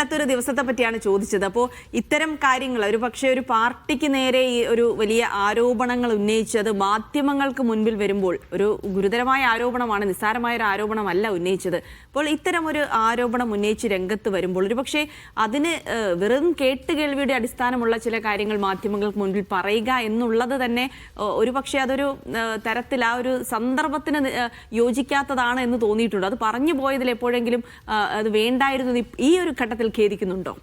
ഇന്നലത്തെ ഒരു ദിവസത്തെ പറ്റിയാണ് ചോദിച്ചത്. അപ്പോൾ ഇത്തരം കാര്യങ്ങൾ ഒരു പക്ഷേ ഒരു പാർട്ടിക്ക് നേരെ ഈ ഒരു വലിയ ആരോപണങ്ങൾ ഉന്നയിച്ചത് മാധ്യമങ്ങൾക്ക് മുൻപിൽ വരുമ്പോൾ ഒരു ഗുരുതരമായ ആരോപണമാണ് നിസ്സാരമായ ഒരു ആരോപണമല്ല ഉന്നയിച്ചത്. അപ്പോൾ ഇത്തരം ഒരു ആരോപണം ഉന്നയിച്ച് രംഗത്ത് വരുമ്പോൾ ഒരു പക്ഷേ അതിന് വെറും കേട്ടുകേൾവിയുടെ അടിസ്ഥാനമുള്ള ചില കാര്യങ്ങൾ മാധ്യമങ്ങൾക്ക് മുൻപിൽ പറയുക എന്നുള്ളത് തന്നെ ഒരു പക്ഷേ അതൊരു തരത്തിൽ ആ ഒരു സന്ദർഭത്തിന് യോജിക്കാത്തതാണ് എന്ന് തോന്നിയിട്ടുണ്ട്. അത് പറഞ്ഞു പോയതിൽ എപ്പോഴെങ്കിലും അത് വേണ്ടായിരുന്നു ഈ ഒരു ഘട്ടത്തിൽ ഖേദിക്കുന്നുണ്ടോ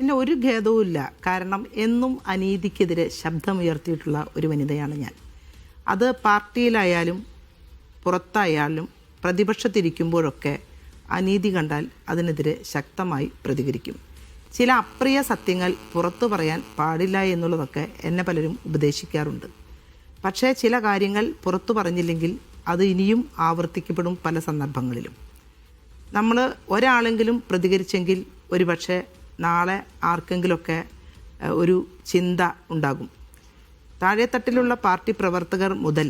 ഇല്ല ഒരു ഖേദവും ഇല്ല. കാരണം എന്നും അനീതിക്കെതിരെ ശബ്ദമുയർത്തിയിട്ടുള്ള ഒരു വനിതയാണ് ഞാൻ. അത് പാർട്ടിയിലായാലും പുറത്തായാലും പ്രതിപക്ഷത്തിരിക്കുമ്പോഴൊക്കെ അനീതി കണ്ടാൽ അതിനെതിരെ ശക്തമായി പ്രതികരിക്കും. ചില അപ്രിയ സത്യങ്ങൾ പുറത്തു പറയാൻ പാടില്ല എന്നുള്ളതൊക്കെ എന്നെ പലരും ഉപദേശിക്കാറുണ്ട്. പക്ഷേ ചില കാര്യങ്ങൾ പുറത്തു പറഞ്ഞില്ലെങ്കിൽ അത് ഇനിയും ആവർത്തിക്കപ്പെടും പല സന്ദർഭങ്ങളിലും. നമ്മൾ ഒരാളെങ്കിലും പ്രതികരിച്ചെങ്കിൽ ഒരുപക്ഷെ നാളെ ആർക്കെങ്കിലുമൊക്കെ ഒരു ചിന്ത ഉണ്ടാകും. താഴെത്തട്ടിലുള്ള പാർട്ടി പ്രവർത്തകർ മുതൽ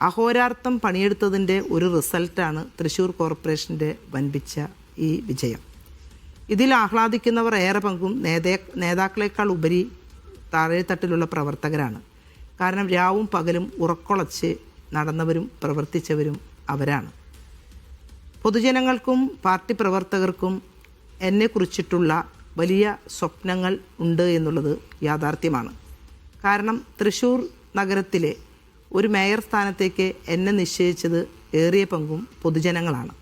അഹോരാർത്ഥം പണിയെടുത്തതിന്റെ ഒരു റിസൾട്ടാണ് തൃശ്ശൂർ കോർപ്പറേഷന്റെ വൻപിച്ച ഈ വിജയം. ഇതിൽ ആഹ്ലാദിക്കുന്നവർ ഏറെ പങ്കും നേതേ നേതാക്കളെക്കാൾ ഉപരി താഴെത്തട്ടിലുള്ള പ്രവർത്തകരാണ്. കാരണം രാവും പകലും ഉറക്കൊളച്ച് നടന്നവരും പ്രവർത്തിച്ചവരും അവരാണ്. പൊതുജനങ്ങൾക്കും പാർട്ടി പ്രവർത്തകർക്കും എന്നെക്കുറിച്ചിട്ടുള്ള വലിയ സ്വപ്നങ്ങൾ ഉണ്ട് എന്നുള്ളത് യാഥാർത്ഥ്യമാണ്. കാരണം തൃശ്ശൂർ നഗരത്തിലെ ഒരു മേയർ സ്ഥാനത്തേക്ക് എന്നെ നിശ്ചയിച്ചത് ഏറിയ പങ്കും പൊതുജനങ്ങളാണ്.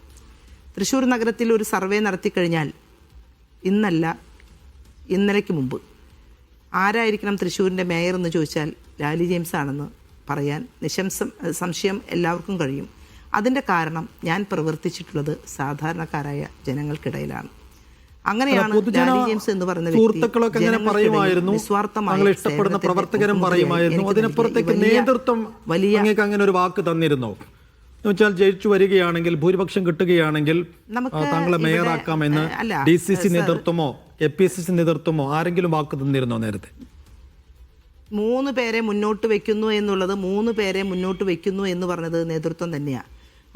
തൃശ്ശൂർ നഗരത്തിൽ ഒരു സർവേ നടത്തിക്കഴിഞ്ഞാൽ ഇന്നല്ല ഇന്നലയ്ക്ക് മുമ്പ്. ആരായിരിക്കണം തൃശ്ശൂരിന്റെ മേയർ എന്ന് ചോദിച്ചാൽ ലാലി ജെയിംസ് ആണെന്ന് പറയാൻ നിശംസം സംശയം എല്ലാവർക്കും കഴിയും. അതിന്റെ കാരണം ഞാൻ പ്രവർത്തിച്ചിട്ടുള്ളത് സാധാരണക്കാരായ ജനങ്ങൾക്കിടയിലാണ്. അങ്ങനെയാണ് ജെയിംസ് എന്ന് പറയുന്ന സുഹൃത്തുക്കളൊക്കെ അങ്ങനെ പറയുമായിരുന്നു. നിസ്വാർത്ഥമായ ഇഷ്ടപ്പെടുന്ന പ്രവർത്തകരും പറയുമായിരുന്നു. അതിനപ്പുറത്തേക്ക് നേതൃത്വം വലിയ അങ്ങേക്ക് അങ്ങനെ ഒരു വാക്ക് തന്നിരുന്നോ. എന്ന് വെച്ചാൽ ജയിച്ചു വരികയാണെങ്കിൽ ഭൂരിപക്ഷം കിട്ടുകയാണെങ്കിൽ താങ്കളെ മേയറാക്കാമെന്ന് ഡി സി സി നേതൃത്വമോ എ പി സി സി നേതൃത്വമോ ആരെങ്കിലും വാക്ക് തന്നിരുന്നോ നേരത്തെ? മൂന്ന് പേരെ മുന്നോട്ട് വെക്കുന്നു എന്നുള്ളത് മൂന്ന് പേരെ മുന്നോട്ട് വെക്കുന്നു എന്ന് പറഞ്ഞത് നേതൃത്വം തന്നെയാണ്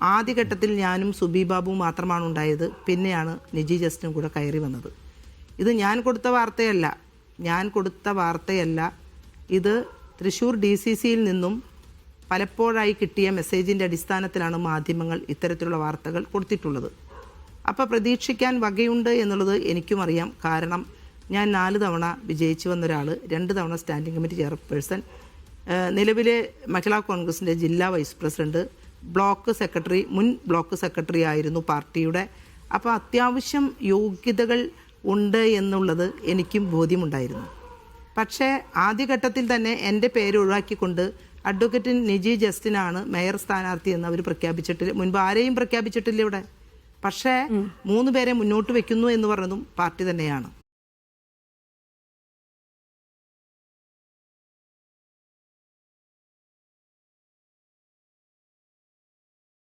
ആദ്യഘട്ടത്തിൽ ഞാനും സുബി ബാബു മാത്രമാണ് ഉണ്ടായത്. പിന്നെയാണ് നിജി ജസ്റ്റിനും കൂടെ കയറി വന്നത്. ഇത് ഞാൻ കൊടുത്ത വാർത്തയല്ല. ഞാൻ കൊടുത്ത വാർത്തയല്ല. ഇത് തൃശ്ശൂർ ഡി സി സിയിൽ നിന്നും പലപ്പോഴായി കിട്ടിയ മെസ്സേജിന്റെ അടിസ്ഥാനത്തിലാണ് മാധ്യമങ്ങൾ ഇത്തരത്തിലുള്ള വാർത്തകൾ കൊടുത്തിട്ടുള്ളത്. അപ്പോൾ പ്രതീക്ഷിക്കാൻ വകയുണ്ട് എന്നുള്ളത് എനിക്കും അറിയാം. കാരണം ഞാൻ നാല് തവണ വിജയിച്ചു വന്ന ഒരാൾ രണ്ട് തവണ സ്റ്റാൻഡിംഗ് കമ്മിറ്റി ചെയർപേഴ്സൺ. നിലവിലെ മഹിളാ കോൺഗ്രസിന്റെ ജില്ലാ വൈസ് പ്രസിഡന്റ് ബ്ലോക്ക് സെക്രട്ടറി മുൻ ബ്ലോക്ക് സെക്രട്ടറി ആയിരുന്നു പാർട്ടിയുടെ. അപ്പോൾ അത്യാവശ്യം യോഗ്യതകൾ ഉണ്ട് എന്നുള്ളത് എനിക്കും ബോധ്യമുണ്ടായിരുന്നു. പക്ഷേ ആദ്യഘട്ടത്തിൽ തന്നെ എന്റെ പേര് ഒഴിവാക്കിക്കൊണ്ട് അഡ്വക്കേറ്റ് നിജി ജസ്റ്റിനാണ് മേയർ സ്ഥാനാർത്ഥി എന്ന് അവർ പ്രഖ്യാപിച്ചിട്ടില്ല മുൻപ് ആരെയും പ്രഖ്യാപിച്ചിട്ടില്ല ഇവിടെ. പക്ഷേ മൂന്ന് പേരെ മുന്നോട്ട് വെക്കുന്നു എന്ന് പറഞ്ഞതും പാർട്ടി തന്നെയാണ്.